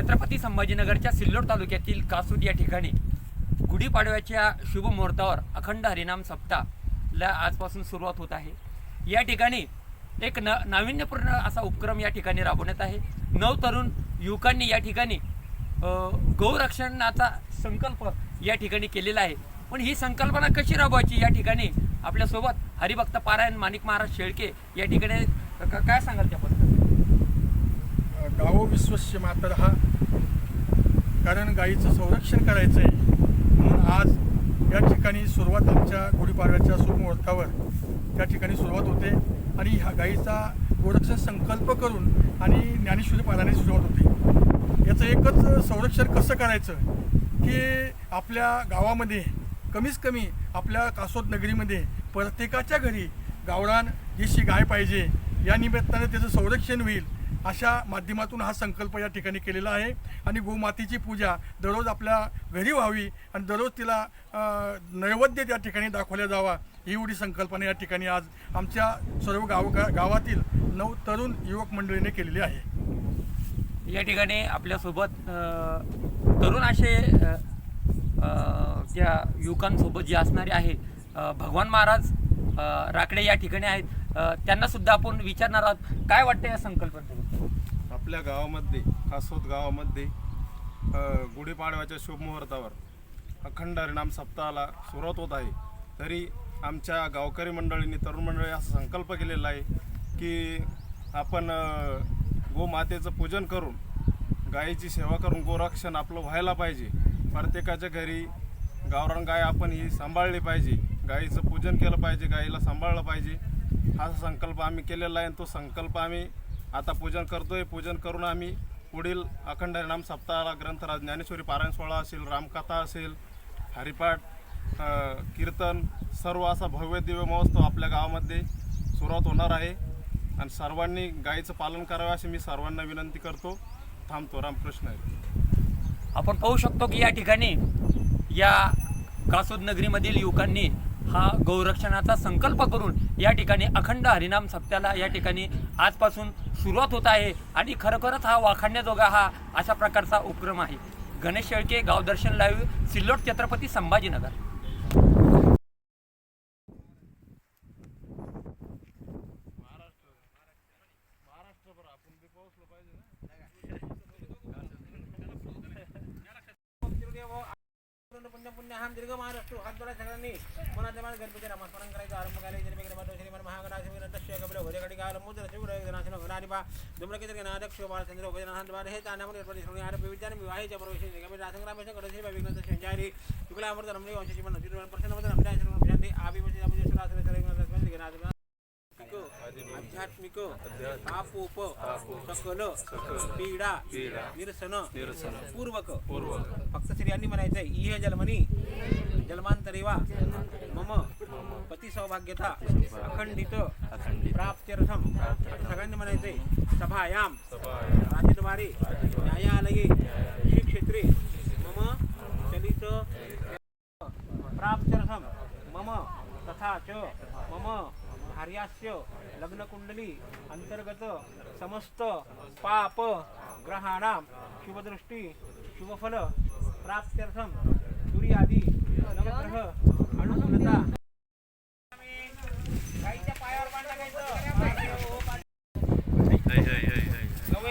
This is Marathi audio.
छत्रपती संभाजीनगरच्या सिल्लोड तालुक्यातील कासूद या ठिकाणी गुढीपाडव्याच्या शुभ मुहूर्तावर अखंड हरिनाम सप्ताहला आजपासून सुरुवात होत आहे. या ठिकाणी एक न नाविन्यपूर्ण असा उपक्रम या ठिकाणी राबवण्यात आहे. नऊ तरुण युवकांनी या ठिकाणी गौरक्षणाचा संकल्प या ठिकाणी केलेला आहे. पण ही संकल्पना कशी राबवायची या ठिकाणी आपल्यासोबत हरिभक्त पारायण माणिक महाराज शेळके या ठिकाणी काय सांगाल त्याबद्दल? गावो विश्वस्य मातर. हा कारण गाईचं संरक्षण करायचं आहे म्हणून आज या ठिकाणी सुरुवात आमच्या गुढीपाडव्याच्या सुमुहूर्तावर त्या ठिकाणी सुरुवात होते आणि ह्या गाईचा गोरक्षण संकल्प करून आणि ज्ञानेश्वरी पालाने सुरुवात होते. याचं एकच संरक्षण कसं करायचं? की आपल्या गावामध्ये कमीत कमी आपल्या कासोद नगरीमध्ये प्रत्येकाच्या घरी गावरान देशी गाय पाहिजे. या निमित्तानं त्याचं संरक्षण होईल. अशा माध्यमातून हा संकल्प या ठिकाणी केलेला आहे. आणि गोमातेची पूजा दररोज आपल्या घरी व्हावी आणि दररोज तिला नैवेद्य त्या ठिकाणी दाखवल्या जावा ही एवढी संकल्पना या ठिकाणी आज आमच्या सर्व गाव गावातील नऊ तरुण युवक मंडळीने केलेली आहे. या ठिकाणी आपल्यासोबत तरुण असे त्या युवकांसोबत जे असणारे आहे भगवान महाराज राकडे या ठिकाणी आहेत. त्यांना सुद्धा आपण विचारणार आहोत काय वाटतं या संकल्पनेबद्दल? आपल्या गावामध्ये कासोद गावामध्ये गुढीपाडव्याच्या शुभमुहूर्तावर अखंड हरिणाम सप्ताहाला सुरुवात होत आहे. तरी आमच्या गावकरी मंडळींनी तरुण मंडळी असा संकल्प केलेला आहे की आपण गोमातेचं पूजन करून गायीची सेवा करून गोरक्षण आपलं व्हायला पाहिजे. प्रत्येकाच्या घरी गावरान गाय आपण ही सांभाळली पाहिजे. गाईचं पूजन केलं पाहिजे गाईला सांभाळलं पाहिजे. हा संकल्प आम्ही केलेला आहे आणि तो संकल्प आम्ही आता पूजन करतोय. पूजन करून आम्ही पुढील अखंड हरिनाम सप्ताहाला ग्रंथराज ज्ञानेश्वरी पारायण सोहळा असेल रामकथा असेल हरिपाठ कीर्तन सर्व असा भव्य दिव्य महोत्सव आपल्या गावामध्ये सुरुवात होणार आहे. आणि सर्वांनी गाईचं पालन करावं अशी मी सर्वांना विनंती करतो. थांबतो रामकृष्ण आहे. आपण पाहू शकतो की या ठिकाणी या कासूद नगरीमधील युवकांनी हा गौरक्षणाचा संकल्प करून या ठिकाणी अखंड हरिनाम सप्त्याला या ठिकाणी आजपासून सुरुवात होत आहे. आणि खरोखरच हा वाखाणण्याजोगा हा अशा प्रकारचा उपक्रम आहे. गणेश शेळके गावदर्शन लाईव्ह सिल्लोड छत्रपती संभाजीनगर. पुण्य पुण्य हम दीर्घ महाराष्ट्र हात जोडा सगळ्यांनी मनाच्या मान गणपती नामस्मरण करायचं आरंभ करायला जन्मे क्रमांक श्रीमान महागणाधिपती नंदश्य कपिल होदेकडे काल मुद्र शिवर गणाशन घनारी बा धुम्रकेतर गणाध्यक्ष बाळचंद्र उपजनानंद बार हे तानामध्ये प्रति श्रेणी आर विद्यान विवाहाच्या प्रवेश कपिल रासंग्रामेश कडशी बा विघ्न संचारी शुक्ला अमृत रमणी वंशाची मन प्रसन्न मधून रमणी आश्रम शांती आबी म्हणजे आबी जसरा आध्यात्मिक आपोप सकल पीडा निरसन पूर्वक. फक्त स्त्रियांनी म्हणायचंय इह जन्मनी जन्मांतरेवा मम पती सौभाग्यता अखंडित. प्राप्त्यर्थम. सगळ्यांनी म्हणायचंय सभायाम. राजद्वारे न्यायालये श्री क्षेत्रे मम चलित प्राप्त्यर्थम मम तथा च मम भार्यास्य लग्नकुंडली अंतर्गत समस्त पाप ग्रहाणा शुभदृष्टी शुभफल प्राप्त्यर्थम सूर्यादी नवग्रह अनुकूलता.